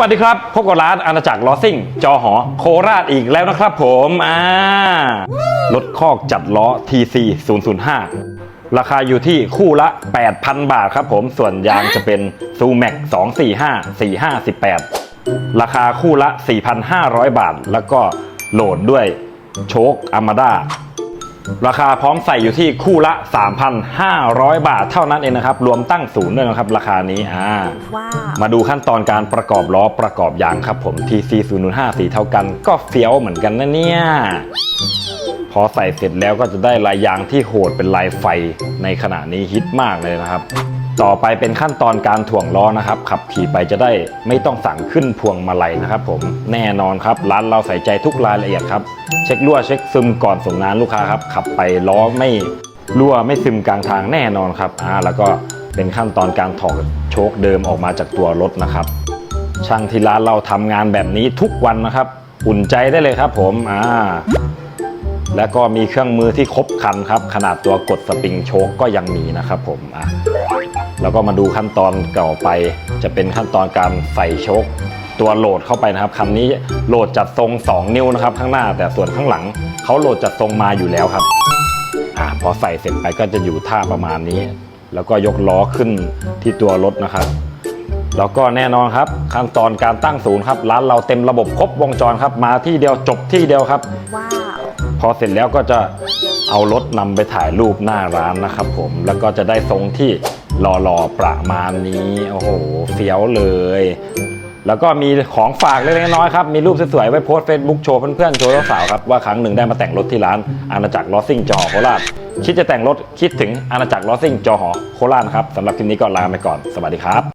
วัสดีครับ พบกับร้านอาณาจักรลอซิ่ง จอหอ โคราชอีกแล้วนะครับผมอ่ารถคอกจัดล้อ TC 005 ราคาอยู่ที่คู่ละ 8,000 บาทครับผมส่วนยางจะเป็นซูแม็ก245 4518 ราคาคู่ละ 4,500 บาท แล้วก็โหลดด้วยโชคอามาด้า ราคาพร้อมใส่อยู่ที่คู่ละ 3,500 บาทเท่านั้นเองนะครับ รวมตั้งศูนย์ด้วยนะครับ ราคานี้อ่าว้าวมาดูขั้นตอนการประกอบล้อประกอบยางครับผม TC 0 1 5สีเท่ากันก็เฟี้ยวเหมือนกันนะเนี่ย พอใส่เสร็จแล้วก็จะได้ลายยางที่โหดเป็นลายไฟในขณะนี้ฮิตมากเลยนะครับ ต่อไปเป็นขั้นตอนการถ่วงล้อนะครับ ขับขี่ไปจะได้ไม่ต้องสั่งขึ้นพวงมาลัยนะครับ ผมแน่นอนครับร้านเราใส่ใจทุกรายละเอียดครับเช็ครั่วเช็คซึมก่อนส่งงานลูกค้าครับขับไปล้อไม่รั่วไม่ซึมกลางทางแน่นอนครับอ่าแล้วก็เป็นขั้นตอนการถอดโชคเดิมออกมาจากตัวรถนะครับ ช่างที่ร้านเราทำงานแบบนี้ทุกวันนะครับ อุ่นใจได้เลยครับผมอ่า แล้วก็มีเครื่องมือที่ครบครันครับ ขนาดตัวกดสปริงโชคก็ยังมีนะครับผมอะแล้วก็มาดูขั้นตอนเก่าไป จะเป็นขั้นตอนการใส่โชคตัวโหลดเข้าไปนะครับคันนี้โหลดจัดทรง 2 นิ้วนะครับ ข้างหน้าแต่ส่วนข้างหลังเขาโหลดจัดทรงมาอยู่แล้วครับอ่าพอใส่เสร็จไปก็จะอยู่ท่าประมาณนี้ แล้วก็ยกล้อขึ้นที่ตัวรถนะครับแล้วก็แน่นอนครับ ขั้นตอนการตั้งศูนย์ครับ ร้านเราเต็มระบบครบวงจรครับ มาที่เดียวจบที่เดียวครับ ว้า พอเสร็จแล้วก็จะเอารถนำไปถ่ายรูปหน้าร้านนะครับผมแล้วก็จะได้ทรงที่หล่อๆประมาณนี้โอ้โหเฟี้ยวเลย แล้วก็มีของฝากเล็กๆน้อยๆครับ มีรูปสวยๆไว้โพสเฟซบุ๊กโชว์เพื่อนๆโชว์สาวๆครับ ว่าครั้งหนึ่งได้มาแต่งรถที่ร้านอาณาจักรลอสซิ่งจอหอโคราชคิดจะแต่งรถคิดถึงอาณาจักรลอสซิ่งจอหอโคราชครับสำหรับคลิปนี้ก็ลาไปก่อนสวัสดีครับ